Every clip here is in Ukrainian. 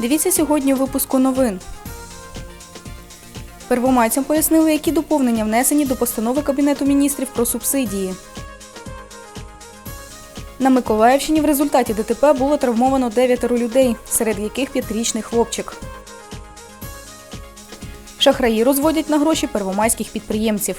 Дивіться сьогодні у випуску новин. Первомайцям пояснили, які доповнення внесені до постанови Кабінету міністрів про субсидії. На Миколаївщині в результаті ДТП було травмовано дев'ятеро людей, серед яких п'ятирічний хлопчик. Шахраї розводять на гроші первомайських підприємців.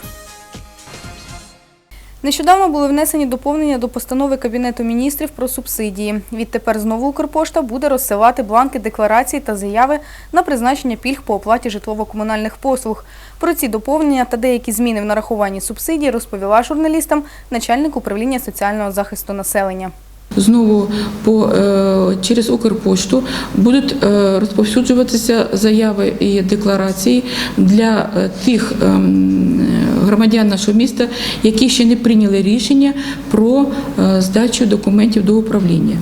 Нещодавно були внесені доповнення до постанови Кабінету міністрів про субсидії. Відтепер знову Укрпошта буде розсилати бланки декларацій та заяви на призначення пільг по оплаті житлово-комунальних послуг. Про ці доповнення та деякі зміни в нарахуванні субсидій розповіла журналістам начальник управління соціального захисту населення. Знову е, через Укрпошту будуть е, розповсюджуватися заяви і декларації для е, тих ем, громадян нашого міста, які ще не прийняли рішення про е, здачу документів до управління.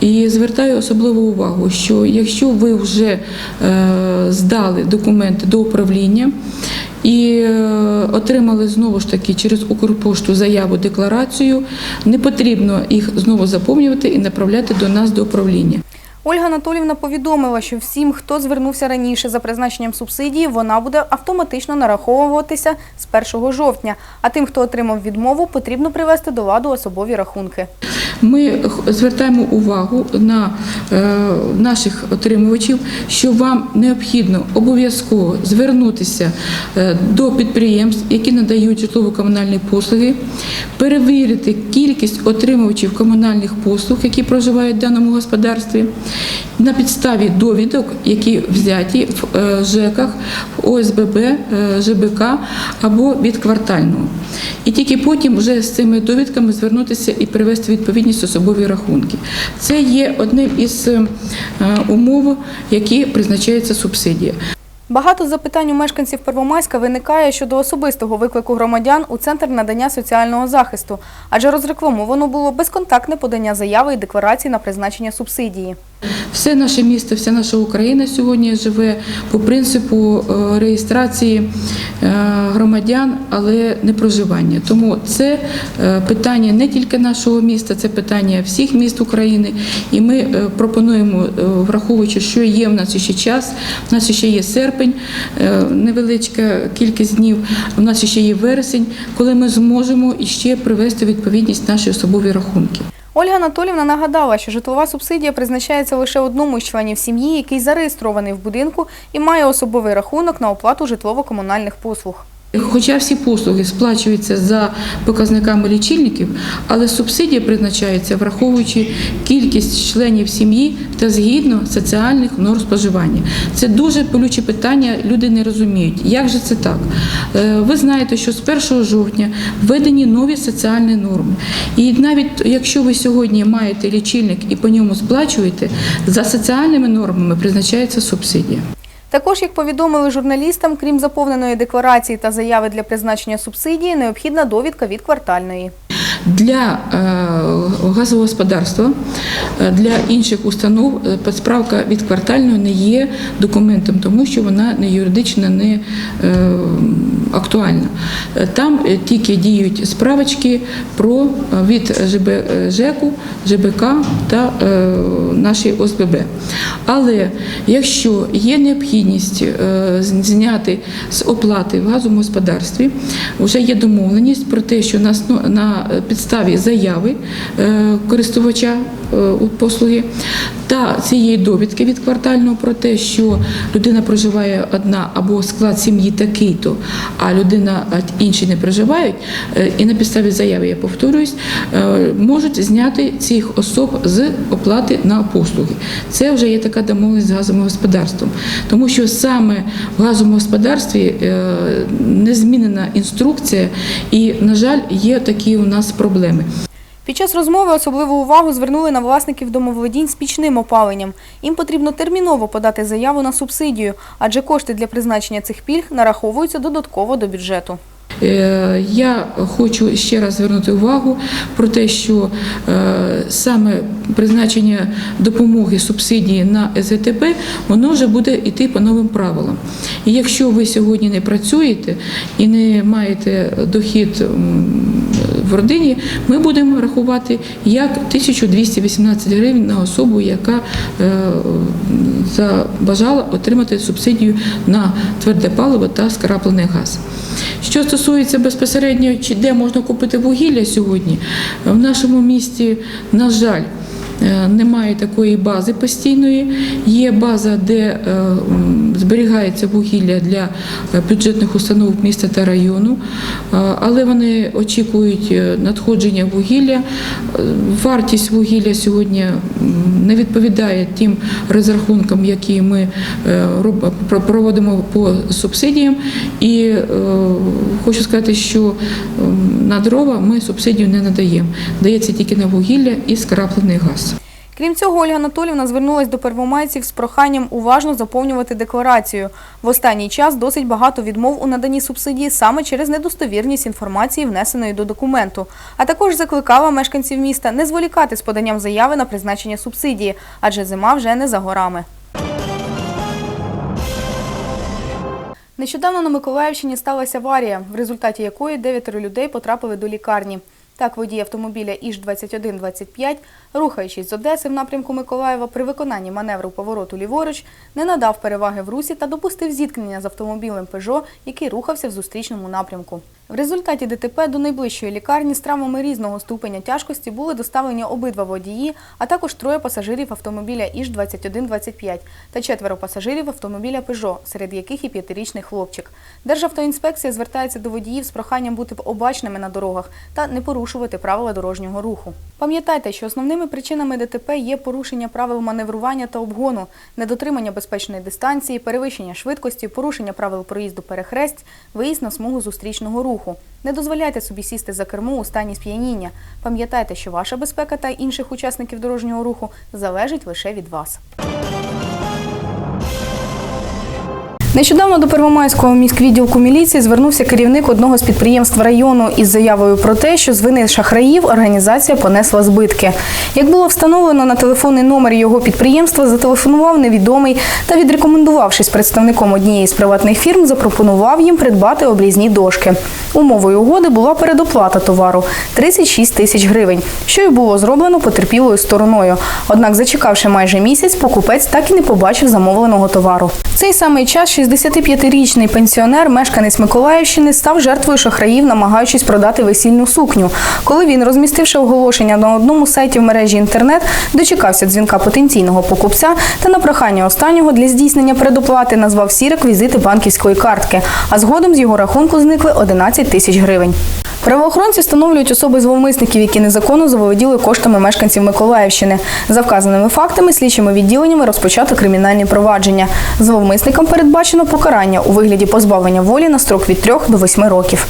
І звертаю особливу увагу, що якщо ви вже е, здали документи до управління, і е, отримали знову ж таки через Укрпошту заяву декларацію. Не потрібно їх знову заповнювати і направляти до нас до управління. Ольга Анатолівна повідомила, що всім, хто звернувся раніше за призначенням субсидії, вона буде автоматично нараховуватися з 1 жовтня. А тим, хто отримав відмову, потрібно привести до ладу особові рахунки. Ми звертаємо увагу на е, наших отримувачів, що вам необхідно обов'язково звернутися е, до підприємств, які надають житлово-комунальні послуги, перевірити кількість отримувачів комунальних послуг, які проживають в даному господарстві, на підставі довідок, які взяті в е, ЖЕКах, в ОСББ, е, ЖБК або від квартального. І тільки потім вже з цими довідками звернутися і привести відповідність особові рахунки. Це є одним із е, умов, які призначається субсидія. Багато запитань у мешканців Первомайська виникає щодо особистого виклику громадян у центр надання соціального захисту, адже розрекламовано було безконтактне подання заяви і декларації на призначення субсидії. Все наше місто, вся наша Україна сьогодні живе по принципу е, реєстрації е, громадян, але не проживання. Тому це е, питання не тільки нашого міста, це питання всіх міст України. І ми пропонуємо, враховуючи, що є в нас ще час, в нас ще є серпень, невеличка кількість днів, у нас ще є вересень, коли ми зможемо іще привести відповідність наші особові рахунки. Ольга Анатолівна нагадала, що житлова субсидія призначається лише одному з членів сім'ї, який зареєстрований в будинку і має особовий рахунок на оплату житлово-комунальних послуг. Хоча всі послуги сплачуються за показниками лічильників, але субсидія призначається враховуючи кількість членів сім'ї та згідно соціальних норм споживання. Це дуже болюче питання, люди не розуміють. Як же це так? Е, Ви знаєте, що з 1 жовтня введені нові соціальні норми. І навіть якщо ви сьогодні маєте лічильник і по ньому сплачуєте, за соціальними нормами призначається субсидія. Також, як повідомили журналістам, крім заповненої декларації та заяви для призначення субсидії, необхідна довідка від квартальної. Для е, газогосподарства, е, для інших установ е, справка від квартальної не є документом, тому що вона не юридично не актуальна. Там тільки діють справочки про від ЖЕКу, ЖБК та наші ОСББ. Але якщо є необхідність зняти з оплати в газовому господарстві, вже є домовленість про те, що на підставі заяви е, користувача е, послуги та цієї довідки від квартального про те, що людина проживає одна або склад сім'ї такий-то, а людина інші не проживають, е, і на підставі заяви, я повторююсь, можуть зняти цих особ з оплати на послуги. Це вже є така домовленість з газовим господарством, тому що саме в газовому господарстві не змінена інструкція, і, на жаль, є такі у нас проблеми. Під час розмови особливу увагу звернули на власників домоволодінь з пічним опаленням. Їм потрібно терміново подати заяву на субсидію, адже кошти для призначення цих пільг нараховуються додатково до бюджету. Е, Я хочу ще раз звернути увагу про те, що е, саме призначення допомоги субсидії на СГТП, воно вже буде йти по новим правилам. І якщо ви сьогодні не працюєте і не маєте дохід в родині, ми будемо рахувати як 1218 гривень на особу, яка е, забажала отримати субсидію на тверде паливо та скраплений газ. Що стосується безпосередньо, де можна купити вугілля сьогодні, в нашому місті, на жаль, Немає такої бази постійної. Є база, де е, зберігається вугілля для е, бюджетних установ міста та району, Е, але вони очікують е, надходження вугілля. Е, Вартість вугілля сьогодні не відповідає тим розрахункам, які ми е, проводимо по субсидіям. І е, хочу сказати, що на дрова ми субсидію не надаємо. Дається тільки на вугілля і скраплений газ. Крім цього, Ольга Анатолівна звернулась до первомайців з проханням уважно заповнювати декларацію. В останній час досить багато відмов у наданні субсидії саме через недостовірність інформації, внесеної до документу. А також закликала мешканців міста не зволікати з поданням заяви на призначення субсидії, адже зима вже не за горами. Нещодавно на Миколаївщині сталася аварія, в результаті якої дев'ятеро людей потрапили до лікарні. Так, водій автомобіля Іж-2125, рухаючись з Одеси в напрямку Миколаєва, при виконанні маневру повороту ліворуч, не надав переваги в русі та допустив зіткнення з автомобілем «Пежо», який рухався в зустрічному напрямку. В результаті ДТП до найближчої лікарні з травмами різного ступеня тяжкості були доставлені обидва водії, а також троє пасажирів автомобіля Іж-2125 та четверо пасажирів автомобіля «Пежо», серед яких і п'ятирічний хлопчик. Державтоінспекція звертається до водіїв з проханням бути обачними на дорогах та не порушувати правила дорожнього руху. Пам'ятайте, що основними причинами ДТП є порушення правил маневрування та обгону, недотримання безпечної дистанції, перевищення швидкості, порушення правил проїзду перехресть, виїзд на смугу зустрічного руху. Не дозволяйте собі сісти за кермо у стані сп'яніння. Пам'ятайте, що ваша безпека та інших учасників дорожнього руху залежить лише від вас. Нещодавно до Первомайського міськвідділку міліції звернувся керівник одного з підприємств району із заявою про те, що з вини шахраїв організація понесла збитки. Як було встановлено на телефонний номер його підприємства, зателефонував невідомий та, відрекомендувавшись представником однієї з приватних фірм, запропонував їм придбати облізні дошки. Умовою угоди була передоплата товару 36 тисяч гривень, що й було зроблено потерпілою стороною. Однак, зачекавши майже місяць, покупець так і не побачив замовленого товару. Цей самий час 65-річний пенсіонер, мешканець Миколаївщини, став жертвою шахраїв, намагаючись продати весільну сукню. Коли він, розмістивши оголошення на одному сайті в мережі інтернет, дочекався дзвінка потенційного покупця та на прохання останнього для здійснення предоплати назвав всі реквізити банківської картки, а згодом з його рахунку зникли 11 тисяч гривень. Правоохоронці встановлюють особи зловмисників, які незаконно заволоділи коштами мешканців Миколаївщини. За вказаними фактами слідчими відділеннями розпочато кримінальні провадження. Зловмисникам передбачено покарання у вигляді позбавлення волі на строк від 3 до 8 років.